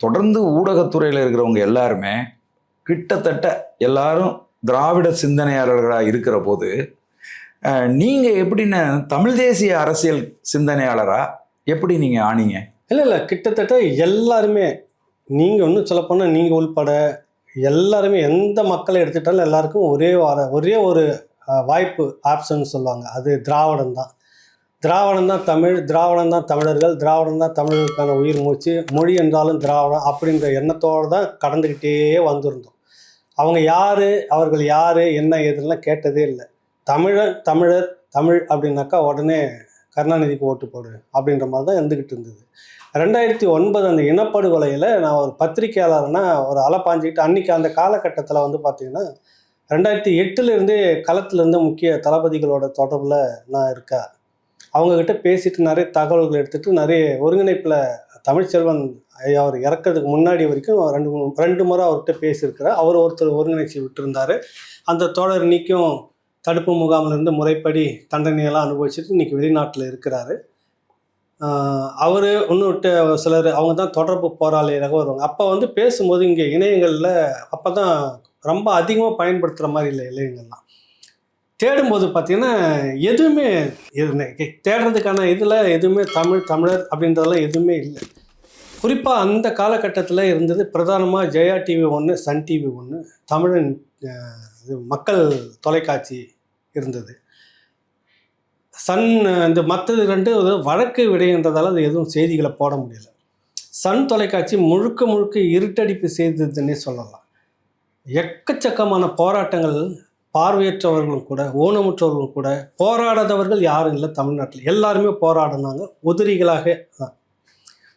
தொடர்ந்து ஊடகத்துறையில் இருக்கிறவங்க எல்லாருமே கிட்டத்தட்ட எல்லாரும் திராவிட சிந்தனையாளர்களாக இருக்கிற போது நீங்கள் எப்படின்னு தமிழ் தேசிய அரசியல் சிந்தனையாளராக எப்படி நீங்கள் ஆனீங்க? இல்லை இல்லை கிட்டத்தட்ட எல்லாருமே நீங்கள் ஒன்றும் சொல்லப்போனால் நீங்கள் உள்பட எல்லாருமே எந்த மக்களை எடுத்துட்டாலும் எல்லாருக்கும் ஒரே வார ஒரே ஒரு வாய்ப்பு ஆப்ஷன் சொல்லுவாங்க. அது திராவிடம் தான் திராவிடம் தான் தமிழ் திராவிடம் தான் தமிழர்கள் திராவிடம் தான் தமிழர்களுக்கான உயிர் மூச்சு மொழி என்றாலும் திராவிடம் அப்படின்ற எண்ணத்தோடு தான் கடந்துக்கிட்டே வந்திருந்தோம். அவங்க யார் அவர்கள் யார் என்ன ஏதுலாம் கேட்டதே இல்லை. தமிழன் தமிழர் தமிழ் அப்படின்னாக்கா உடனே கருணாநிதிக்கு ஓட்டு போடு அப்படின்ற மாதிரி தான் இருந்துக்கிட்டு இருந்தது. ரெண்டாயிரத்தி ஒன்பது அந்த இனப்படுகொலையில் நான் ஒரு பத்திரிக்கையாளர்னா ஒரு அலை பாஞ்சிக்கிட்டு அன்றைக்கி அந்த காலகட்டத்தில் வந்து பார்த்திங்கன்னா ரெண்டாயிரத்தி எட்டுலேருந்தே களத்துலேருந்து முக்கிய தளபதிகளோட தொடர்பில் நான் இருக்கேன். அவங்கக்கிட்ட பேசிட்டு நிறைய தகவல்கள் எடுத்துகிட்டு நிறைய ஒருங்கிணைப்பில் தமிழ்ச்செல்வன் ஐயா அவர் இறக்கிறதுக்கு முன்னாடி வரைக்கும் ரெண்டு மூணு ரெண்டு முறை அவர்கிட்ட பேசியிருக்கிறார். அவர் ஒருத்தர் ஒருங்கிணைச்சி விட்டுருந்தார். அந்த தோழர் இன்னைக்கும் தடுப்பு முகாமில் இருந்து முறைப்படி தண்டனையெல்லாம் அனுபவிச்சுட்டு இன்றைக்கி வெளிநாட்டில் இருக்கிறாரு. அவர் இன்னும் சிலர் அவங்க தான் தொடர்பு போராளியாக வருவாங்க. அப்போ வந்து பேசும்போது இங்கே இணையங்களில் அப்போ தான் ரொம்ப அதிகமாக பயன்படுத்துகிற மாதிரி இல்லை இளைஞர்கள்லாம் தேடும்போது பார்த்தீங்கன்னா எதுவுமே தேடுறதுக்கான இதில் எதுவுமே தமிழ் தமிழர் அப்படின்றதெல்லாம் எதுவுமே இல்லை. குறிப்பாக அந்த காலகட்டத்தில் இருந்தது பிரதானமாக ஜெயா டிவி ஒன்று சன் டிவி ஒன்று தமிழன் இது மக்கள் தொலைக்காட்சி இருந்தது. சன் இந்த மற்றது ரெண்டு ஒரு வழக்கு விடைன்றதால அது எதுவும் செய்திகளை போட முடியல. சன் தொலைக்காட்சி முழுக்க முழுக்க இருட்டடிப்பு செய்ததுன்னே சொல்லலாம். எக்கச்சக்கமான போராட்டங்கள் பார்வையற்றவர்களும் கூட ஊனமுற்றவர்களும் கூட போராடாதவர்கள் யாரும் இல்லை தமிழ்நாட்டில். எல்லாருமே போராடினாங்க. உதிரிகளாக தான்.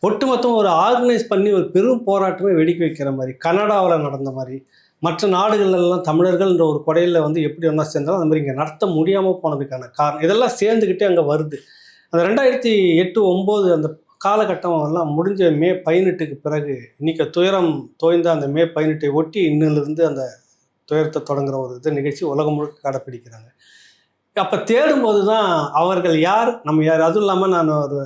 ஒட்டுமொத்தம் ஒரு ஆர்கனைஸ் பண்ணி ஒரு பெரும் போராட்டமே வெடிக்க வைக்கிற மாதிரி கனடாவில் நடந்த மாதிரி மற்ற நாடுகளெல்லாம் தமிழர்கள்ன்ற ஒரு கொடையில் வந்து எப்படி ஒன்றா சேர்ந்தாலும் அந்த மாதிரி இங்கே நடத்த முடியாமல் போனதுக்கான காரணம். இதெல்லாம் சேர்ந்துக்கிட்டே அங்கே வருது. அந்த ரெண்டாயிரத்தி எட்டு ஒம்பது அந்த காலகட்டம் எல்லாம் முடிஞ்ச மே பதினெட்டுக்கு பிறகு இன்றைக்கி துயரம் தோய்ந்த அந்த மே பதினெட்டை ஒட்டி இன்னிலிருந்து அந்த துயரத்தை தொடங்குற ஒரு இது நிகழ்ச்சி உலகம் முழுக்க கடைப்பிடிக்கிறாங்க. அப்போ தேடும்போது தான் அவர்கள் யார்? நம்ம யார்? அதுவும் இல்லாமல் நான் ஒரு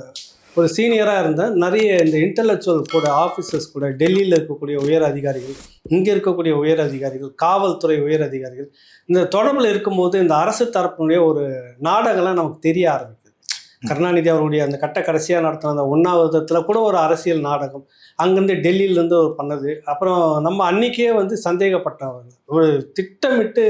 ஒரு சீனியராக இருந்தேன். நிறைய இந்த இன்டலெக்சுவல் கூட ஆஃபீஸர்ஸ் கூட டெல்லியில் இருக்கக்கூடிய உயர் அதிகாரிகள் இங்கே இருக்கக்கூடிய உயர் அதிகாரிகள் காவல்துறை உயர் அதிகாரிகள் இந்த தொடர்பில் இருக்கும்போது இந்த அரசு தரப்பினுடைய ஒரு நாடகம்லாம் நமக்கு தெரிய ஆரம்பிக்கும் கருணாநிதி அவருடைய அந்த கட்ட கடைசியாக நடத்தின அந்த உண்ணாவிரதத்தில் கூட ஒரு அரசியல் நாடகம். அங்கேருந்து டெல்லியிலேருந்து ஒரு பண்ணது. அப்புறம் நம்ம அன்னைக்கே வந்து சந்தேகப்பட்டவர்கள் ஒரு திட்டமிட்டு